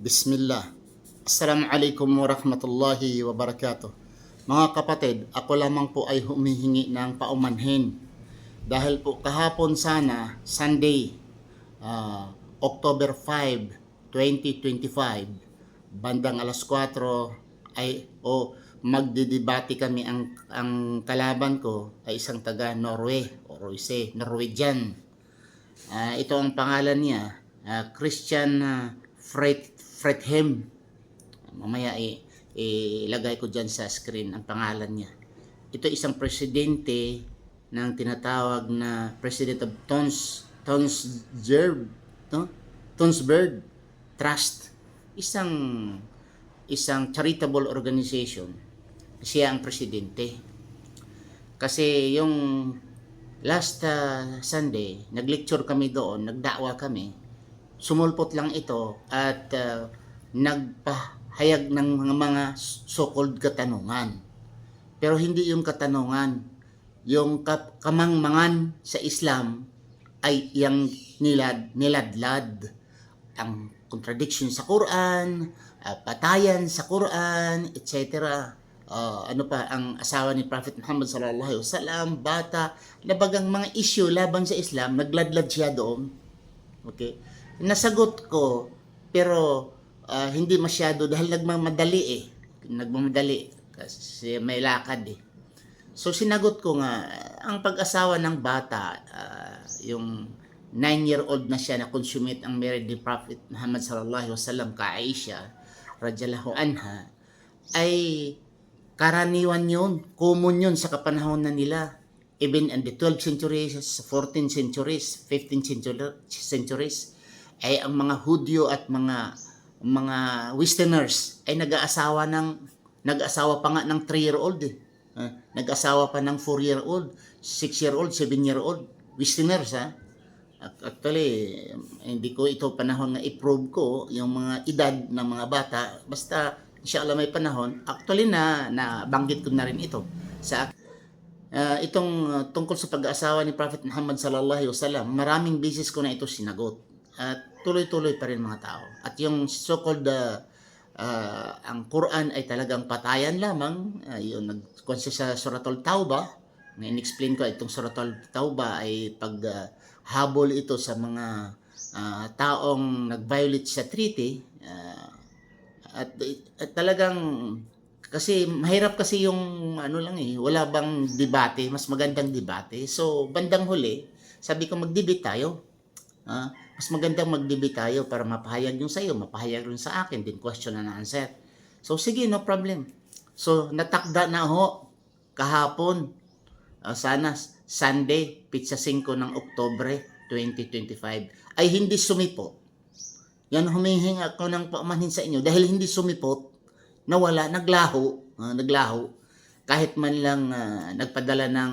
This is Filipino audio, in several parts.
Bismillah. Assalamualaikum warahmatullahi wabarakatuh. Mga kapatid, ako lamang po ay humihingi ng paumanhin. Dahil po kahapon sana, Sunday, ah, October 5, 2025, bandang alas 4 ay o magdidebate kami ang ang kalaban ko ay isang taga Norway o Royce, Norwegian. Ah, ito ang pangalan niya, ah, Christian uh, Fred Fredhem. Mamaya i- ilagay ko dyan sa screen ang pangalan niya. Ito isang presidente ng tinatawag na President of Tons Tonsberg, no? Tonsberg Trust. Isang isang charitable organization. Siya ang presidente. Kasi yung last uh, Sunday, nag-lecture kami doon, nagdakwa kami. Sumulpot lang ito at uh, nagpahayag ng mga, mga so-called katanungan. Pero hindi yung katanungan, yung kap- kamangmangan sa Islam ay yung nilad, niladlad. Ang contradiction sa Quran, uh, patayan sa Quran, etc. Uh, ano pa ang asawa ni Prophet Muhammad sallallahu alaihi wasallam, bata, labagang mga issue laban sa Islam, nagladlad siya doon. Okay? Nasagot ko, pero ah, hindi masyado dahil nagmamadali eh. Nagmamadali kasi may lakad eh. So sinagot ko nga, ang pag-asawa ng bata, ah, yung 9-year-old na siya na consummate ang married ni Prophet Muhammad sallallahu wasallam ka Aisha radhiyallahu anha ay karaniwan yun, common yun sa kapanahon na nila. Even in the 12th centuries, 14th centuries, 15th century- centuries, ay ang mga Hudyo at mga mga Westerners ay nag-aasawa ng nag-asawa pa nga ng 3-year-old eh. Ah, nag-asawa pa ng 4-year-old, 6-year-old, 7-year-old. Westerners ha. Ac- Actually, hindi ko ito panahon na i-prove ko yung mga edad ng mga bata. Basta, inshallah may panahon. Actually na, na banggit ko na rin ito. Sa Ah, itong ah, tungkol sa pag-aasawa ni Prophet Muhammad sallallahu alaihi wasallam, maraming beses ko na ito sinagot. At tuloy-tuloy pa rin mga tao. At yung so-called ah, ah, ang Quran ay talagang patayan lamang. Uh, yun, nag sa Suratul Tauba. Na in-explain ko itong Suratul Tauba ay pag ah, habol ito sa mga ah, taong nag-violate sa treaty. ah, at, at talagang kasi mahirap kasi yung ano lang eh, wala bang debate, mas magandang debate. So, bandang huli, sabi ko mag-debate tayo. Ah, mas magandang mag-debate tayo para mapahayag yung sa'yo, mapahayag rin sa akin, din question and answer. So, sige, no problem. So, natakda na ho kahapon. Ah, sana Sunday, pizza 5 ng Oktobre 2025 ay hindi sumipot. Yan humihingi ako ng paumanhin sa inyo dahil hindi sumipot nawala, naglaho, ah, naglaho. Kahit man lang ah, nagpadala ng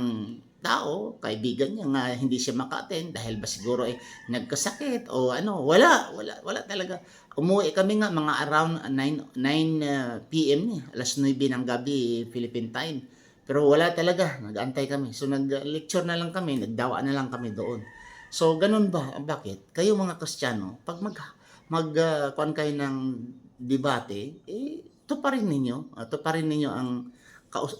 tao, kaibigan niya nga hindi siya maka-attend dahil ba siguro ay nagkasakit o ano, wala, wala, wala talaga. Umuwi kami nga mga around 9, 9 ah, PM ni, alas 9 ng gabi Philippine time. Pero wala talaga, nag-antay kami. So nag-lecture na lang kami, nagdawa na lang kami doon. So ganun ba? Bakit? Kayo mga Kristiyano, pag mag mag kuwan kayo ng debate, eh tuparin ninyo, uh, tuparin ninyo ang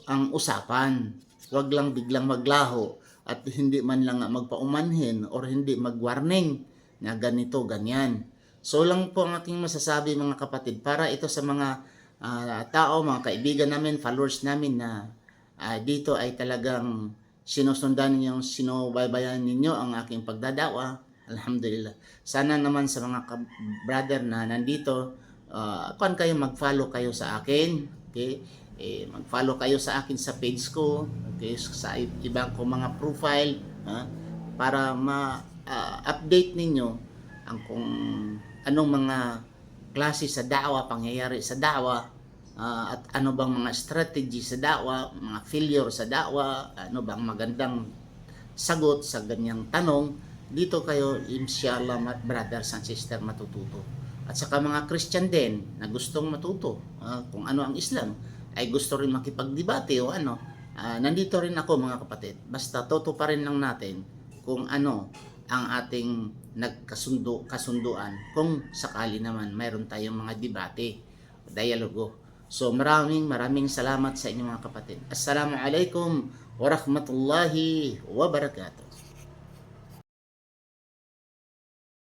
ang usapan. Huwag lang biglang maglaho at hindi man lang magpaumanhin or hindi mag-warning na ganito, ganyan. So lang po ang aking masasabi mga kapatid para ito sa mga ah, tao, mga kaibigan namin, followers namin na ah, dito ay talagang sinusundan ninyo, sinubaybayan ninyo ang aking pagdadawa. Alhamdulillah. Sana naman sa mga brother na nandito, uh, kung kayo mag-follow kayo sa akin, okay? Eh, mag-follow kayo sa akin sa page ko, okay? Sa ibang ko mga profile, ha? Para ma-update ninyo ang kung anong mga klase sa dawa, pangyayari sa dawa, ah, at ano bang mga strategy sa dawa, mga failure sa dawa, ano bang magandang sagot sa ganyang tanong, dito kayo, inshallah, brothers and sisters, matututo. At saka mga Christian din na gustong matuto ah, kung ano ang Islam, ay gusto rin makipagdebate o ano, ah, nandito rin ako mga kapatid. Basta toto pa rin lang natin kung ano ang ating nagkasundo kasunduan kung sakali naman mayroon tayong mga debate dialogo. So maraming maraming salamat sa inyong mga kapatid. Assalamualaikum warahmatullahi wabarakatuh.